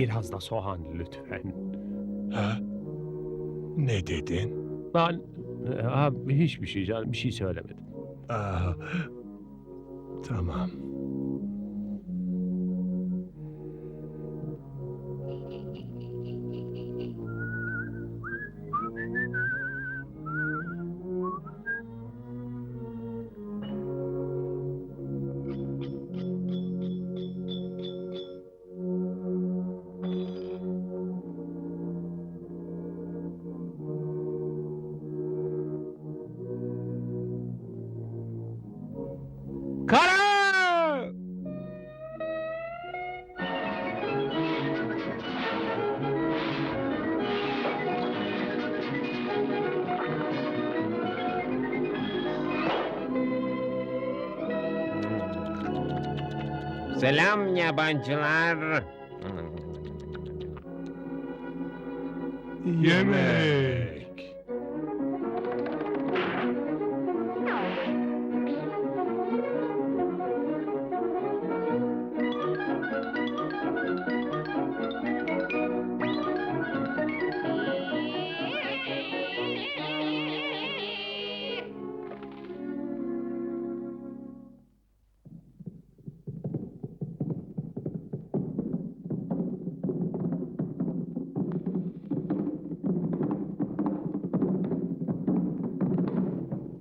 Biraz da soğan lütfen. Ha? Ne dedin? Ben e, abi hiçbir şey canım bir şey söylemedim. Aa, tamam. Kara! Selam yabancılar. Yemek.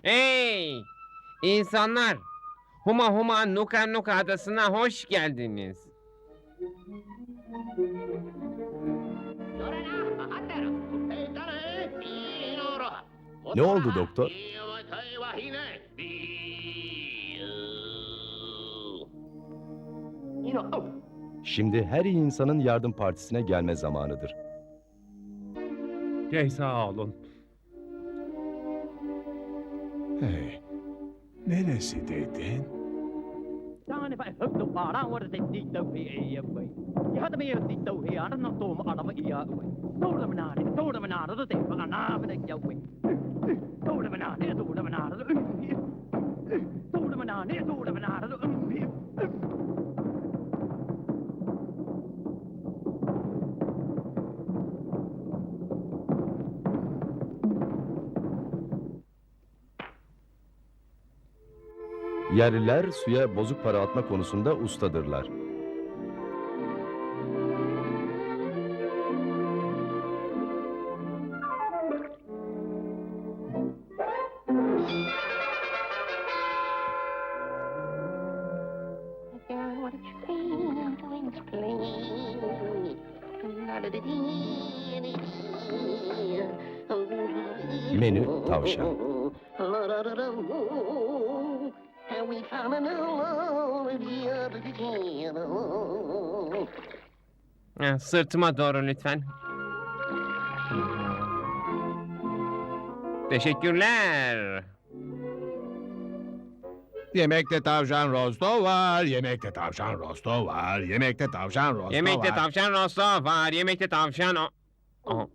Hey! İnsanlar! Huma Huma Nuka Nuka adasına hoş geldiniz. Ne oldu doktor? Şimdi her iyi insanın yardım partisine gelme zamanıdır. Şey sağ olun. Hey, neresideydin? Daha ne ben hıptı bana orada dik dövbe eyyem bey. Ya da bir dik dövbe ana no tom adamı iya bey. Doğru mu nari? Doğru mu nari? Da defa ana mı ne yav bey. Doğru Yerliler suya bozuk para atma konusunda ustadırlar. Menü tavşan. Ha, sırtıma doğru lütfen. Teşekkürler. Yemekte tavşan rosto var, yemekte tavşan rosto var, yemekte tavşan rosto Yemekte var. tavşan rosto var. Yemekte tavşan o... o-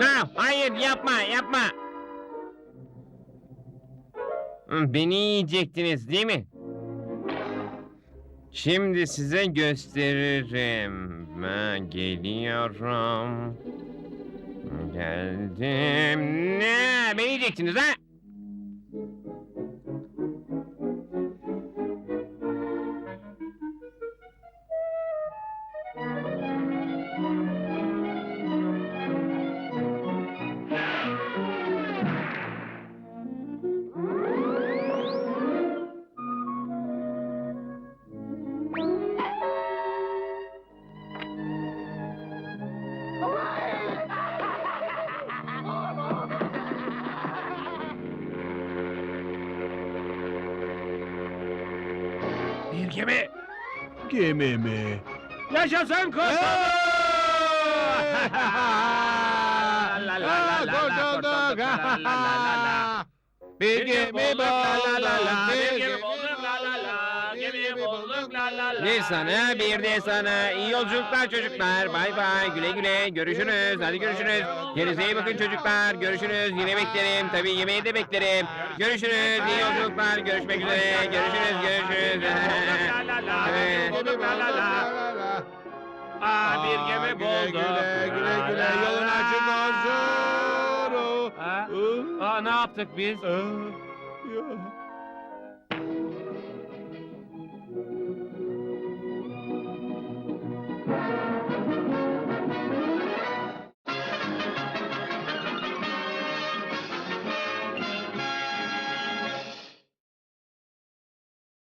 Ha, hayır yapma yapma. Beni yiyecektiniz değil mi? Şimdi size gösteririm. Ben geliyorum. Geldim. Ne? Beni yiyecektiniz ha? Bir gemi. Gemi mi? Yaşasın kurtulduk! Aa, kurtulduk. Bir gemi bulduk. la la la. bir Bir gemi bulduk la la Bir sana bir de sana. İyi yolculuklar çocuklar. Bay bay. Güle güle. Görüşürüz. Hadi görüşürüz. Kendinize iyi bakın çocuklar. Görüşürüz. Yine beklerim. Tabii yemeği de beklerim. Görüşürüz. İyi yolculuklar. Görüşmek üzere. Görüşürüz. Görüşürüz. Aa, bir gemi Güle bulduk. güle güle güle yolun açık olsun. Aa, Uh, aa, ne yaptık biz? ya.